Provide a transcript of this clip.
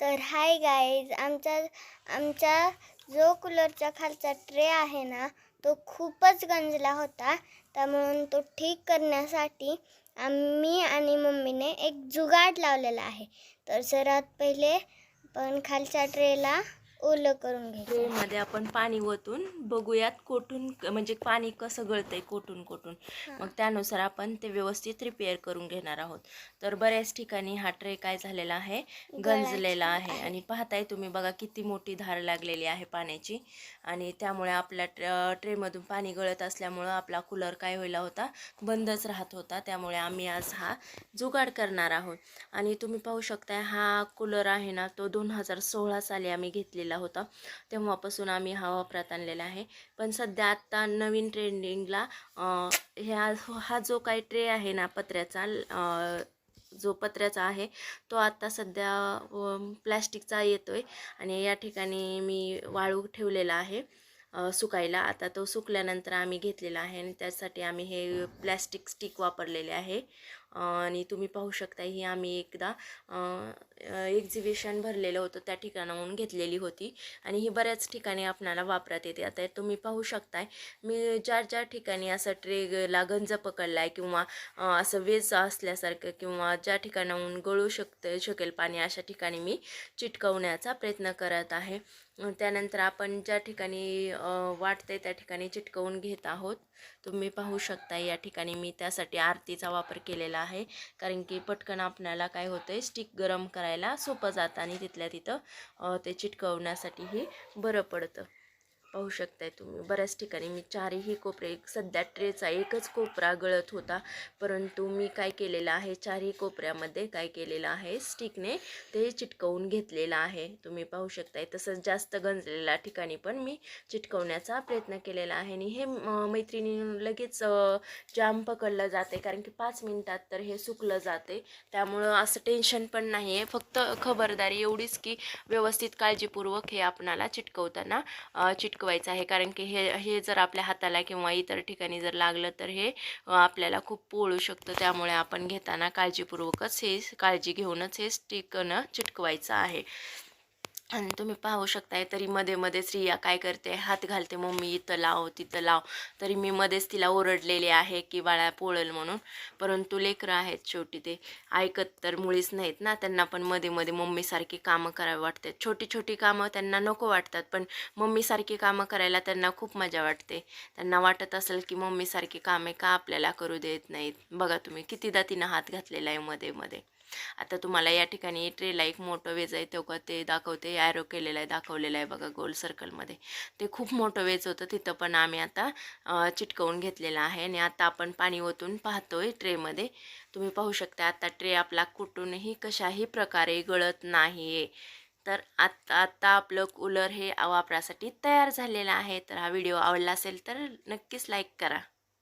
तर hi guys आमचा आमचा जो कूलरचा खालचा ट्रे आहे ना तो खूपच गंजला होता. त्यामुळं तो ठीक करण्यासाठी आम्ही आणि मम्मीने एक जुगाड लावलेला आहे. तर सर्वात पहिले पण खालच्या ट्रेला ओलं करून घ्यायचं. ट्रेमध्ये आपण पाणी ओतून बघूयात कोठून म्हणजे पाणी कसं गळतंय कोठून कोठून. मग त्यानुसार आपण ते व्यवस्थित रिपेअर करून घेणार आहोत. तर बऱ्याच ठिकाणी हा ट्रे काय झालेला आहे? गंजलेला आहे. आणि पाहताय तुम्ही बघा किती मोठी धार लागलेली आहे पाण्याची. आणि त्यामुळे आपल्या ट्रे ट्रेमधून पाणी गळत असल्यामुळं आपला कूलर काय व्हायला होता? बंदच राहत होता. त्यामुळे आम्ही आज हा जुगाड करणार आहोत. आणि तुम्ही पाहू शकताय हा कूलर आहे ना तो दोन हजार सोळा साली आम्ही घेतलेला होता. तेव्हापासून आम्ही हा वापरात आणलेला आहे. पण सध्या आत्ता नवीन ट्रेंडिंगला ह्या हा जो काही ट्रे आहे ना पत्र्याचा जो पत्र्याचा आहे तो आत्ता सध्या प्लॅस्टिकचा येतो आहे आणि या ठिकाणी मी वाळू ठेवलेला आहे सुकायला. आता तो सुकल्यानंतर आम्ही घेतलेला आहे आणि त्यासाठी आम्ही हे प्लॅस्टिक स्टिक वापरलेले आहे. आणि तुम्ही पाहू शकता ही आम्ही एकदा एक्झिबिशन भरलेलं होतं त्या ठिकाणाहून घेतलेली होती. आणि ही बऱ्याच ठिकाणी आपणाला वापरात येते. आता तुम्ही पाहू शकताय मी ज्या ज्या ठिकाणी असं ट्रेला गंज पकडला आहे किंवा असं वेज असल्यासारखं किंवा ज्या ठिकाणाहून गळू शकतं शकेल पाणी अशा ठिकाणी मी चिटकवण्याचा प्रयत्न करत आहे. त्यानंतर आपण ज्या ठिकाणी वाटते त्या ठिकाणी चिटकवून घेत आहोत. तुम्ही पाहू शकता या ठिकाणी मी त्यासाठी आरतीचा वापर केलेला आहे. कारण की पटकन आपल्याला काय होतं स्टिक गरम करायला सोपं जातं आणि तिथल्या तिथं ते चिटकवण्यासाठीही बरं पडतं. पाहू शकताय तुम्ही. बऱ्याच ठिकाणी मी चारही कोपरे सध्या ट्रेचा एकच कोपरा गळत होता. परंतु मी काय केलेलं आहे चारही कोपऱ्यामध्ये काय केलेलं आहे स्टिकने ते चिटकवून घेतलेलं आहे. तुम्ही पाहू शकताय तसंच जास्त गंजलेल्या ठिकाणी पण मी चिटकवण्याचा प्रयत्न केलेला आहे. आणि हे म- मैत्रिणी लगेच जाम पकडलं जाते कारण की पाच मिनिटात तर हे सुकलं जाते. त्यामुळं असं टेन्शन पण नाही आहे फक्त खबरदारी एवढीच की व्यवस्थित काळजीपूर्वक हे आपणाला चिटकवताना चिटक चिटकवायचं आहे. कारण की हे हे जर आपल्या हाताला किंवा इतर ठिकाणी जर लागलं तर हे आपल्याला खूप पोळू शकतं. त्यामुळे आपण घेताना काळजीपूर्वकच हे काळजी घेऊनच हे स्टिकनं चिटकवायचं आहे. आणि तुम्ही पाहू शकताय तरी मध्ये मध्ये स्त्रिया काय करते हात घालते मम्मी इथं लाव तिथं लाव. तरी मी मध्येच तिला ओरडलेली आहे की बाळा पोळल म्हणून. परंतु लेकरं आहेत शेवटी ते. ऐकत तर मुळीच नाहीत ना त्यांना पण मध्ये मध्ये मम्मीसारखी कामं करावी वाटतात. छोटी छोटी कामं त्यांना नको वाटतात पण मम्मीसारखी कामं करायला त्यांना खूप मजा वाटते. त्यांना वाटत असेल की मम्मीसारखी कामे का आपल्याला करू देत नाहीत? बघा तुम्ही कितीदा तिनं हात घातलेला आहे मध्ये मध्ये. आता तुम्हाला या ठिकाणी ट्रेला एक मोठं वेज आहे तेव्हा ते दाखवते. ॲरो केलेलं आहे दाखवलेलं आहे बघा गोल सर्कलमध्ये ते खूप मोठं वेज होतं तिथं पण आम्ही आता चिटकवून घेतलेलं आहे. आणि आता आपण पाणी ओतून पाहतोय ट्रेमध्ये तुम्ही पाहू शकता आता ट्रे आपला कुठूनही कशाही प्रकारे गळत नाही आहे तर आत्ता आत्ता आपलं कूलर हे वापरासाठी तयार झालेलं आहे. तर हा व्हिडिओ आवडला असेल तर नक्कीच लाईक करा.